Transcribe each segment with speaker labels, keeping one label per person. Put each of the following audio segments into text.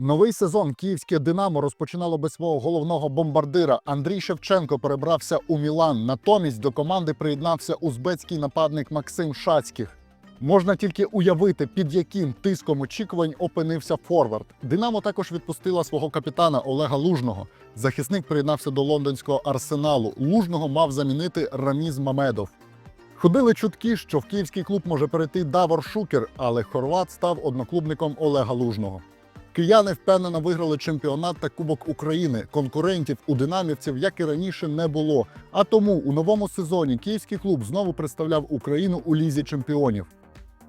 Speaker 1: Новий сезон київське Динамо розпочинало без свого головного бомбардира. Андрій Шевченко перебрався у Мілан. Натомість до команди приєднався узбецький нападник Максим Шацьких. Можна тільки уявити, під яким тиском очікувань опинився форвард. Динамо також відпустила свого капітана Олега Лужного. Захисник приєднався до лондонського арсеналу. Лужного мав замінити Раміз Мамедов. Ходили чутки, що в київський клуб може перейти Давор Шукер, але хорват став одноклубником Олега Лужного. Кияни впевнено виграли чемпіонат та Кубок України. Конкурентів у динамівців, як і раніше, не було. А тому у новому сезоні київський клуб знову представляв Україну у лізі чемпіонів.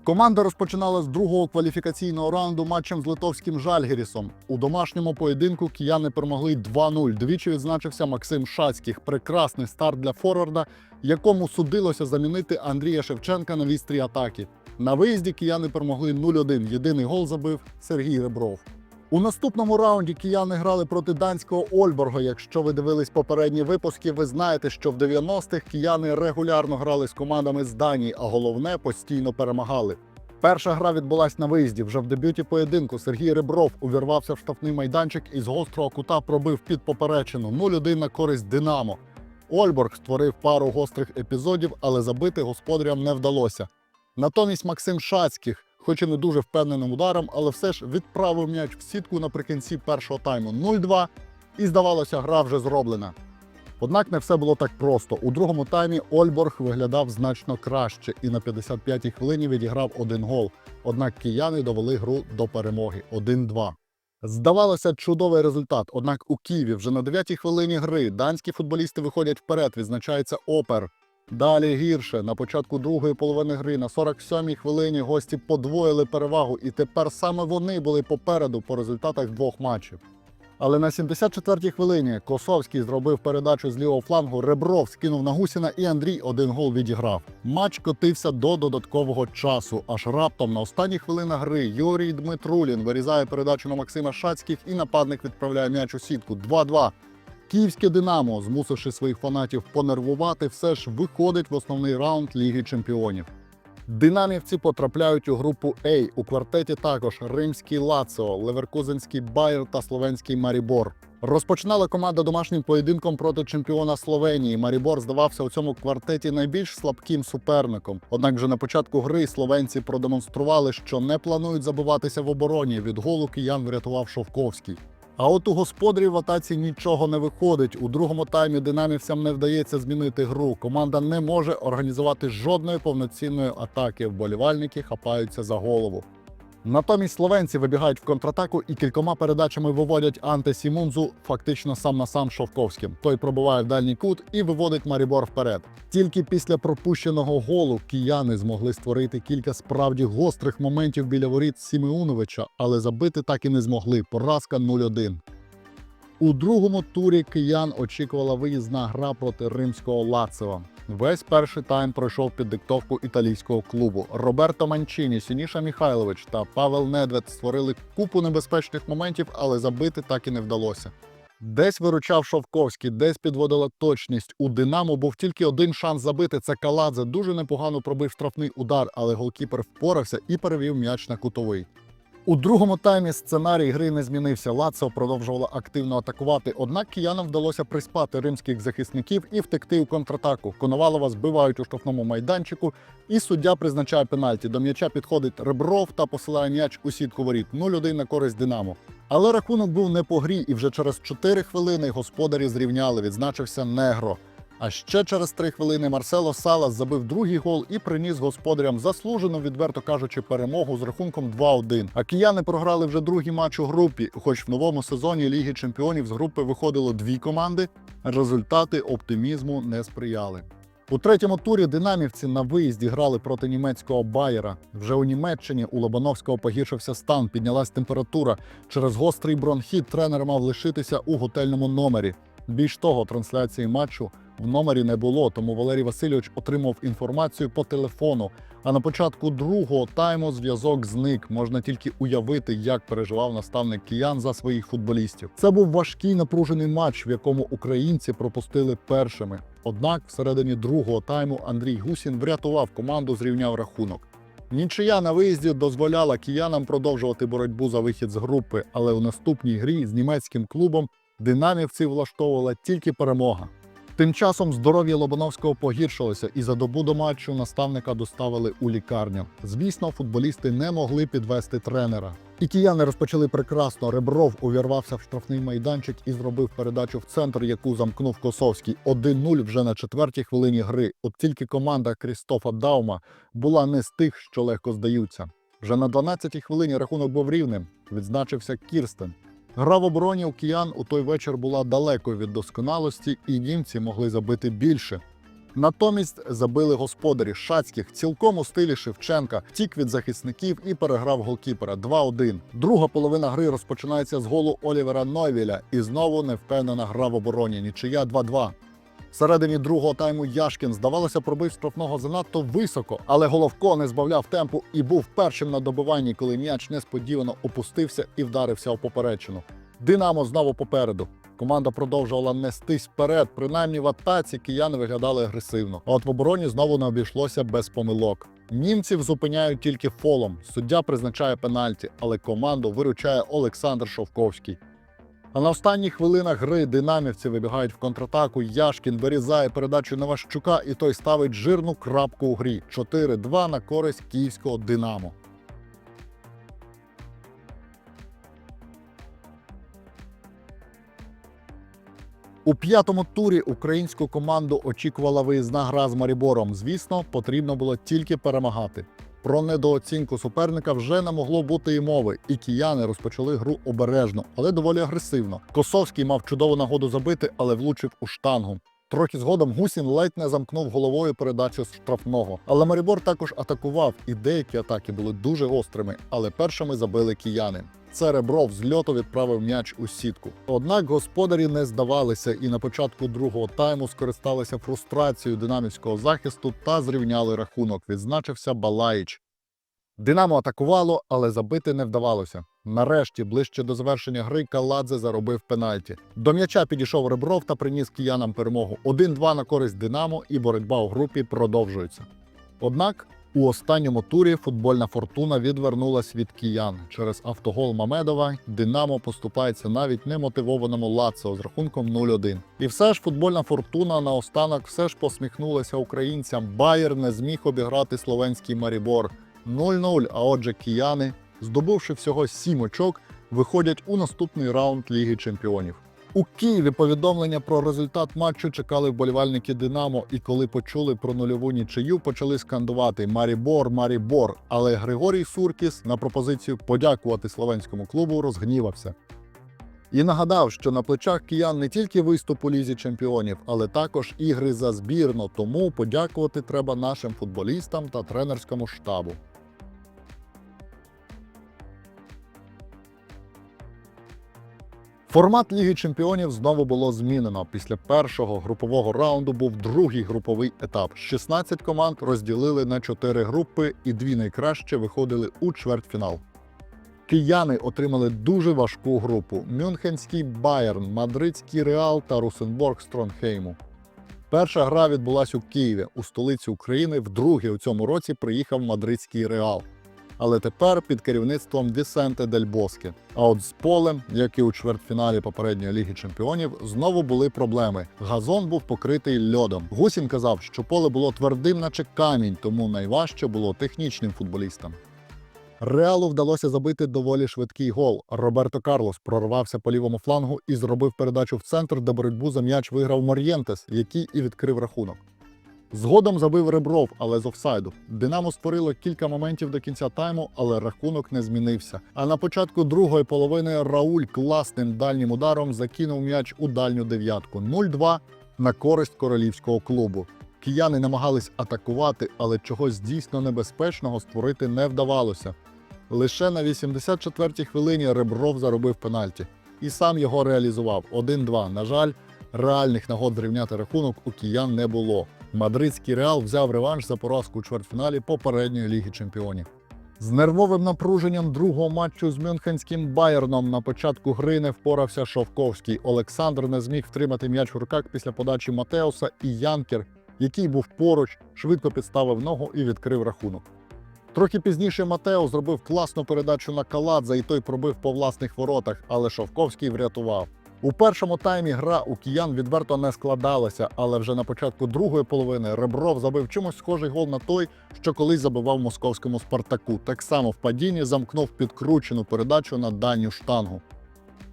Speaker 1: Команда розпочинала з другого кваліфікаційного раунду матчем з литовським Жальгірісом. У домашньому поєдинку кияни перемогли 2-0. Двічі відзначився Максим Шацьких. Прекрасний старт для форварда, якому судилося замінити Андрія Шевченка на вістрі атаки. На виїзді кияни перемогли 0-1. Єдиний гол забив Сергій Ребров. У наступному раунді кияни грали проти данського Ольборга. Якщо ви дивились попередні випуски, ви знаєте, що в 90-х кияни регулярно грали з командами з Данії, а головне постійно перемагали. Перша гра відбулась на виїзді. Вже в дебюті поєдинку Сергій Ребров увірвався в штрафний майданчик і з гострого кута пробив під поперечину 0-1 на користь Динамо. Ольборг створив пару гострих епізодів, але забити господарям не вдалося. Натомість Максим Шацьких, хоч і не дуже впевненим ударом, але все ж відправив м'яч в сітку наприкінці першого тайму 0-2, і здавалося, гра вже зроблена. Однак не все було так просто. У другому таймі Ольборг виглядав значно краще і на 55-й хвилині відіграв один гол. Однак кияни довели гру до перемоги 1-2. Здавалося, чудовий результат. Однак у Києві вже на 9-й хвилині гри данські футболісти виходять вперед, відзначається опер. Далі гірше. На початку другої половини гри на 47-й хвилині гості подвоїли перевагу, і тепер саме вони були попереду по результатах двох матчів. Але на 74-й хвилині Косовський зробив передачу з лівого флангу, Ребров скинув на Гусіна і Андрій один гол відіграв. Матч котився до додаткового часу. Аж раптом на останніх хвилинах гри Юрій Дмитрулін вирізає передачу на Максима Шацьких і нападник відправляє м'яч у сітку 2-2. Київське Динамо, змусивши своїх фанатів понервувати, все ж виходить в основний раунд Ліги Чемпіонів. Динамівці потрапляють у групу А. У квартеті також римський Лаціо, Леверкузенський Байер та словенський Марібор. Розпочинала команда домашнім поєдинком проти чемпіона Словенії. Марібор здавався у цьому квартеті найбільш слабким суперником. Однак вже на початку гри словенці продемонстрували, що не планують забиватися в обороні. Від голу киян врятував Шовковський. А от у господарів в атаці нічого не виходить. У другому таймі динамівцям не вдається змінити гру. Команда не може організувати жодної повноцінної атаки. Вболівальники хапаються за голову. Натомість словенці вибігають в контратаку і кількома передачами виводять Анте Сімунзу фактично сам на сам Шовковським. Той пробиває в дальній кут і виводить Марібор вперед. Тільки після пропущеного голу кияни змогли створити кілька справді гострих моментів біля воріт Сімеуновича, але забити так і не змогли. Поразка 0-1. У другому турі киян очікувала виїзна гра проти римського Лаціо. Весь перший тайм пройшов під диктовку італійського клубу. Роберто Манчині, Сініша Міхайлович та Павел Недвед створили купу небезпечних моментів, але забити так і не вдалося. Десь виручав Шовковський, десь підводила точність. У Динамо був тільки один шанс забити. Це Каладзе. Дуже непогано пробив штрафний удар, але голкіпер впорався і перевів м'яч на кутовий. У другому таймі сценарій гри не змінився. Лацо продовжувало активно атакувати. Однак киянам вдалося приспати римських захисників і втекти у контратаку. Коновалова збивають у штрафному майданчику, і суддя призначає пенальті. До м'яча підходить Ребров та посилає м'яч у сітку воріт. 0-1 на користь Динамо. Але рахунок був не по грі, і вже через 4 хвилини господарі зрівняли. Відзначився Негро. А ще через три хвилини Марсело Салас забив другий гол і приніс господарям заслужену, відверто кажучи, перемогу з рахунком 2-1. А кияни програли вже другий матч у групі. Хоч в новому сезоні Ліги Чемпіонів з групи виходило дві команди, результати оптимізму не сприяли. У третьому турі динамівці на виїзді грали проти німецького Байера. Вже у Німеччині у Лобановського погіршився стан, піднялась температура. Через гострий бронхіт тренер мав лишитися у готельному номері. Більш того, трансляції матчу в номері не було, тому Валерій Васильович отримав інформацію по телефону. А на початку другого тайму зв'язок зник. Можна тільки уявити, як переживав наставник киян за своїх футболістів. Це був важкий напружений матч, в якому українці пропустили першими. Однак, всередині другого тайму Андрій Гусін врятував команду, зрівняв рахунок. Нічия на виїзді дозволяла киянам продовжувати боротьбу за вихід з групи, але у наступній грі з німецьким клубом динамівців влаштовувала тільки перемога. Тим часом здоров'я Лобановського погіршилося, і за добу до матчу наставника доставили у лікарню. Звісно, футболісти не могли підвести тренера. І кияни розпочали прекрасно. Ребров увірвався в штрафний майданчик і зробив передачу в центр, яку замкнув Косовський. 1-0 вже на четвертій хвилині гри. От тільки команда Крістофа Даума була не з тих, що легко здаються. Вже на 12-й хвилині рахунок був рівним. Відзначився Кірстен. Гра в обороні у киян у той вечір була далеко від досконалості, і німці могли забити більше. Натомість забили господарі Шацьких цілком у стилі Шевченка, втік від захисників і переграв голкіпера 2-1. Друга половина гри розпочинається з голу Олівера Нойвіля і знову невпевнена гра в обороні. Нічия 2-2. Всередині другого тайму Яшкін, здавалося, пробив штрафного занадто високо, але Головко не збавляв темпу і був першим на добиванні, коли м'яч несподівано опустився і вдарився у поперечину. Динамо знову попереду. Команда продовжувала нестись вперед. Принаймні в атаці кияни виглядали агресивно. А от в обороні знову не обійшлося без помилок. Німців зупиняють тільки фолом. Суддя призначає пенальті, але команду виручає Олександр Шовковський. А на останніх хвилинах гри динамівці вибігають в контратаку. Яшкін вирізає передачу на Ващука, і той ставить жирну крапку у грі. 4-2 на користь київського Динамо. У п'ятому турі українську команду очікувала виїзна гра з Марібором. Звісно, потрібно було тільки перемагати. Про недооцінку суперника вже не могло бути і мови, і кияни розпочали гру обережно, але доволі агресивно. Косовський мав чудову нагоду забити, але влучив у штангу. Трохи згодом Гусін ледь не замкнув головою передачу штрафного. Але Марібор також атакував, і деякі атаки були дуже гострими, але першими забили кияни. Це Ребров з льоту відправив м'яч у сітку. Однак господарі не здавалися і на початку другого тайму скористалися фрустрацією динамівського захисту та зрівняли рахунок. Відзначився Балаїч. Динамо атакувало, але забити не вдавалося. Нарешті, ближче до завершення гри, Каладзе заробив пенальті. До м'яча підійшов Ребров та приніс киянам перемогу. 1-2 на користь Динамо, і боротьба у групі продовжується. Однак у останньому турі футбольна фортуна відвернулась від киян. Через автогол Мамедова Динамо поступається навіть немотивованому Лацо з рахунком 0-1. І все ж футбольна фортуна наостанок все ж посміхнулася українцям. Байер не зміг обіграти словенський Марібор 0-0. А отже, кияни, здобувши всього 7 очок, виходять у наступний раунд Ліги Чемпіонів. У Києві повідомлення про результат матчу чекали вболівальники Динамо, і коли почули про нульову нічию, почали скандувати Марібор, Марібор. Але Григорій Суркіс на пропозицію подякувати словенському клубу розгнівався. І нагадав, що на плечах киян не тільки виступ у лізі чемпіонів, але також ігри за збірну. Тому подякувати треба нашим футболістам та тренерському штабу. Формат Ліги Чемпіонів знову було змінено. Після першого групового раунду був другий груповий етап. 16 команд розділили на 4 групи, і дві найкраще виходили у чвертьфінал. Кияни отримали дуже важку групу: Мюнхенський Байерн, Мадридський Реал та Русенборг Стронгхейму. Перша гра відбулася у Києві, у столиці України. Вдруге у цьому році приїхав Мадридський Реал але тепер під керівництвом Десенте Дель Боске. А от з полем, як і у чвертьфіналі попередньої ліги чемпіонів, знову були проблеми. Газон був покритий льодом. Гусін казав, що поле було твердим, наче камінь, тому найважче було технічним футболістам. Реалу вдалося забити доволі швидкий гол. Роберто Карлос прорвався по лівому флангу і зробив передачу в центр, де боротьбу за м'яч виграв Мор'єнтес, який і відкрив рахунок. Згодом забив Ребров, але з офсайду. Динамо створило кілька моментів до кінця тайму, але рахунок не змінився. А на початку другої половини Рауль класним дальнім ударом закинув м'яч у дальню дев'ятку. 0-2 на користь королівського клубу. Кияни намагались атакувати, але чогось дійсно небезпечного створити не вдавалося. Лише на 84-й хвилині Ребров заробив пенальті і сам його реалізував 1-2. На жаль, реальних нагод зрівняти рахунок у киян не було. Мадридський реал взяв реванш за поразку у чвертьфіналі попередньої ліги чемпіонів. З нервовим напруженням другого матчу з Мюнхенським Байерном на початку гри не впорався Шовковський. Олександр не зміг втримати м'яч в руках після подачі Матеуса і Янкер, який був поруч, швидко підставив ногу і відкрив рахунок. Трохи пізніше Матео зробив класну передачу на Каладзе, і той пробив по власних воротах, але Шовковський врятував. У першому таймі гра у киян відверто не складалася, але вже на початку другої половини Ребров забив чимось схожий гол на той, що колись забивав московському Спартаку. Так само в падінні замкнув підкручену передачу на дальню штангу.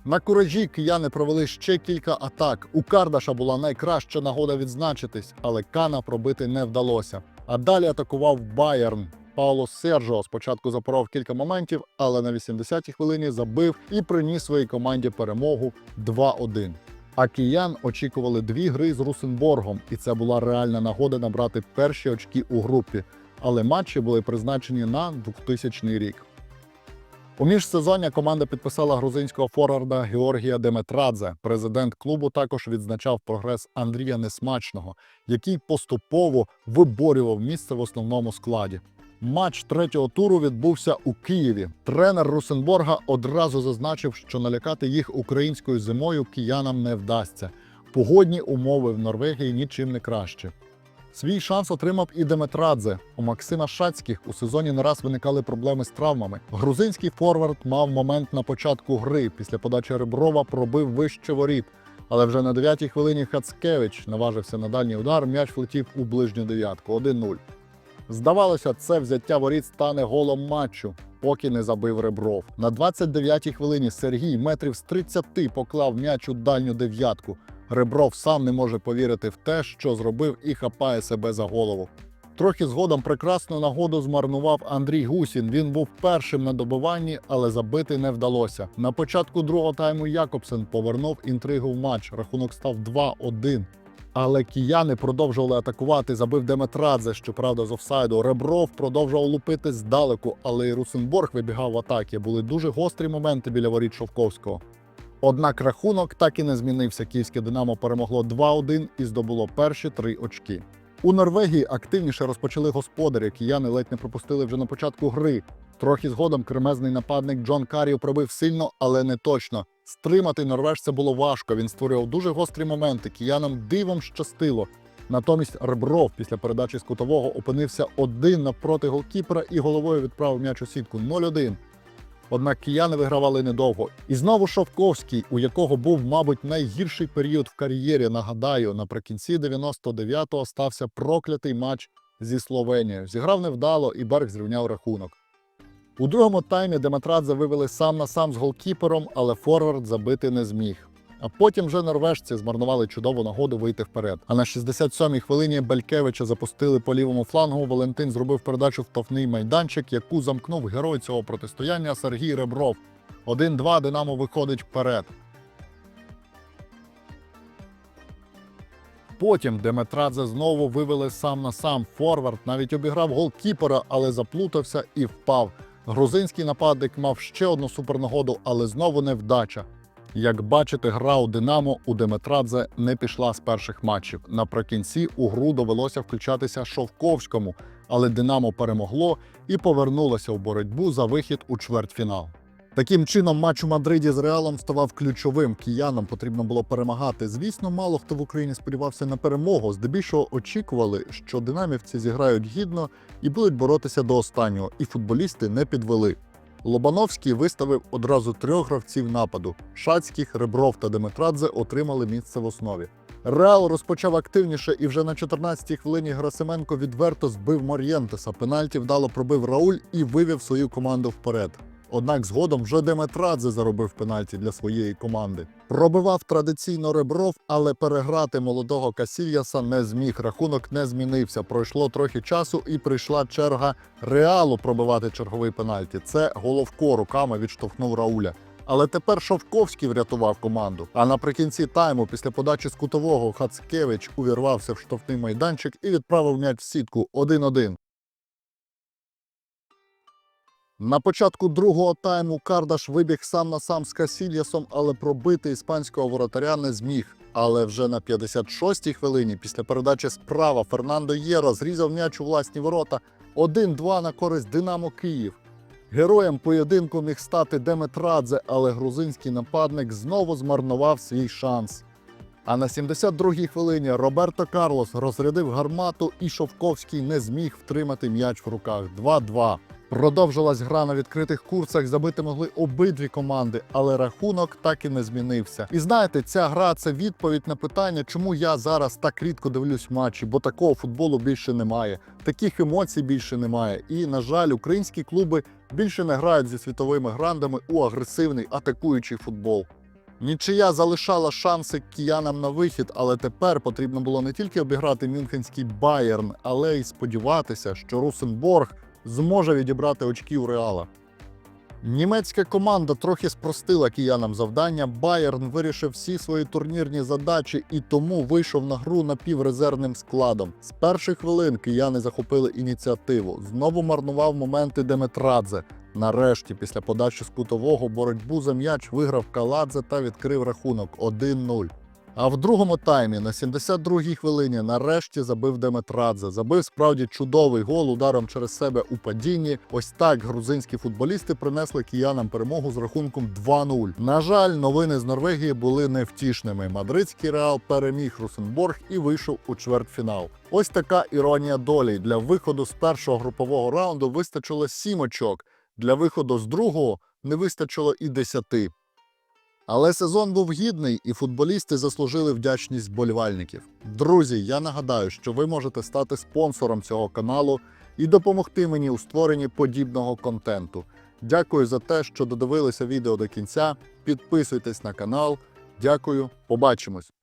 Speaker 1: На куражі кияни провели ще кілька атак. У Кардаша була найкраща нагода відзначитись, але Кана пробити не вдалося. А далі атакував Байерн. Пауло Серджо спочатку запоров кілька моментів, але на 80-й хвилині забив і приніс своїй команді перемогу 2-1. А киян очікували дві гри з Русенборгом, і це була реальна нагода набрати перші очки у групі. Але матчі були призначені на 2000 рік. У міжсезоння команда підписала грузинського форварда Георгія Деметрадзе. Президент клубу також відзначав прогрес Андрія Несмачного, який поступово виборював місце в основному складі. Матч третього туру відбувся у Києві. Тренер Русенборга одразу зазначив, що налякати їх українською зимою киянам не вдасться. Погодні умови в Норвегії нічим не кращі. Свій шанс отримав і Деметрадзе. У Максима Шацьких у сезоні не раз виникали проблеми з травмами. Грузинський форвард мав момент на початку гри. Після подачі Реброва пробив вище воріт. Але вже на 9-й хвилині Хацкевич наважився на дальній удар. М'яч влетів у ближню дев'ятку 1-0. Здавалося, це взяття воріт стане голом матчу, поки не забив Ребров. На 29-й хвилині Сергій метрів з 30 поклав м'яч у дальню дев'ятку. Ребров сам не може повірити в те, що зробив, і хапає себе за голову. Трохи згодом прекрасну нагоду змарнував Андрій Гусін. Він був першим на добиванні, але забити не вдалося. На початку другого тайму Якобсен повернув інтригу в матч. Рахунок став 2-1. Але кияни продовжували атакувати. Забив Деметрадзе, щоправда, з офсайду. Ребров продовжував лупити здалеку, але і Русенборг вибігав в атаки. Були дуже гострі моменти біля воріт Шовковського. Однак рахунок так і не змінився. Київське Динамо перемогло 2-1 і здобуло перші три очки. У Норвегії активніше розпочали господарі. Кияни ледь не пропустили вже на початку гри. Трохи згодом кремезний нападник Джон Карів пробив сильно, але не точно. Стримати норвежця було важко. Він створював дуже гострі моменти. Киянам дивом щастило. Натомість Ребров після передачі з кутового опинився один навпроти голкіпера і головою відправив м'яч у сітку 0-1. Однак кияни вигравали недовго. І знову Шовковський, у якого був, мабуть, найгірший період в кар'єрі. Нагадаю, наприкінці 99-го стався проклятий матч зі Словенією. Зіграв невдало, і Берг зрівняв рахунок. У другому таймі Деметрадзе вивели сам на сам з голкіпером, але форвард забити не зміг. А потім вже норвежці змарнували чудову нагоду вийти вперед. А на 67-й хвилині Белькевича запустили по лівому флангу. Валентин зробив передачу в тофний майданчик, яку замкнув герой цього протистояння Сергій Ребров. 1-2 Динамо виходить вперед. Потім Деметрадзе знову вивели сам на сам. Форвард навіть обіграв голкіпера, але заплутався і впав. Грузинський нападник мав ще одну супернагоду, але знову невдача. Як бачите, гра у Динамо у Деметрадзе не пішла з перших матчів. Наприкінці у гру довелося включатися Шовковському, але Динамо перемогло і повернулося в боротьбу за вихід у чвертьфінал. Таким чином, матч у Мадриді з Реалом ставав ключовим. Киянам потрібно було перемагати. Звісно, мало хто в Україні сподівався на перемогу. Здебільшого очікували, що динамівці зіграють гідно і будуть боротися до останнього. І футболісти не підвели. Лобановський виставив одразу трьох гравців нападу. Шацьких, Ребров та Деметрадзе отримали місце в основі. Реал розпочав активніше і вже на 14-й хвилині Грасименко відверто збив Мор'єнтеса. Пенальті вдало пробив Рауль і вивів свою команду вперед. Однак згодом вже Деметрадзе заробив пенальті для своєї команди. Пробивав традиційно Ребров, але переграти молодого Касільяса не зміг. Рахунок не змінився. Пройшло трохи часу, і прийшла черга Реалу пробивати черговий пенальті. Це головко руками відштовхнув Рауля. Але тепер Шовковський врятував команду. А наприкінці тайму, після подачі з кутового, Хацкевич увірвався в штовхний майданчик і відправив м'яч в сітку 1-1. На початку другого тайму Кардаш вибіг сам на сам з Касільясом, але пробити іспанського воротаря не зміг. Але вже на 56-й хвилині, після передачі справа, Фернандо Єро зрізав м'яч у власні ворота 1-2 на користь Динамо Київ. Героєм поєдинку міг стати Деметрадзе, але грузинський нападник знову змарнував свій шанс. А на 72-й хвилині Роберто Карлос розрядив гармату, і Шовковський не зміг втримати м'яч в руках. 2-2. Продовжилась гра на відкритих курсах. Забити могли обидві команди, але рахунок так і не змінився. І знаєте, ця гра це відповідь на питання, чому я зараз так рідко дивлюсь матчі, бо такого футболу більше немає, таких емоцій більше немає. І на жаль, українські клуби більше не грають зі світовими грандами у агресивний атакуючий футбол. Нічия залишала шанси киянам на вихід, але тепер потрібно було не тільки обіграти мюнхенський Байерн, але й сподіватися, що Русенборг зможе відібрати очки у Реала. Німецька команда трохи спростила киянам завдання. Байерн вирішив всі свої турнірні задачі і тому вийшов на гру напіврезервним складом. З перших хвилин кияни захопили ініціативу. Знову марнував моменти Деметрадзе. Нарешті, після подачі з кутового боротьбу за м'яч виграв Каладзе та відкрив рахунок 1-0. А в другому таймі на 72-й хвилині нарешті забив Деметрадзе. Забив справді чудовий гол ударом через себе у падінні. Ось так грузинські футболісти принесли киянам перемогу з рахунком 2-0. На жаль, новини з Норвегії були невтішними. Мадридський реал переміг Русенборг і вийшов у чвертьфінал. Ось така іронія долі. Для виходу з першого групового раунду вистачило 7 очок. Для виходу з другого не вистачило і 10. Але сезон був гідний, і футболісти заслужили вдячність болівальників. Друзі, я нагадаю, що ви можете стати спонсором цього каналу і допомогти мені у створенні подібного контенту. Дякую за те, що додивилися відео до кінця. Підписуйтесь на канал. Дякую, побачимось!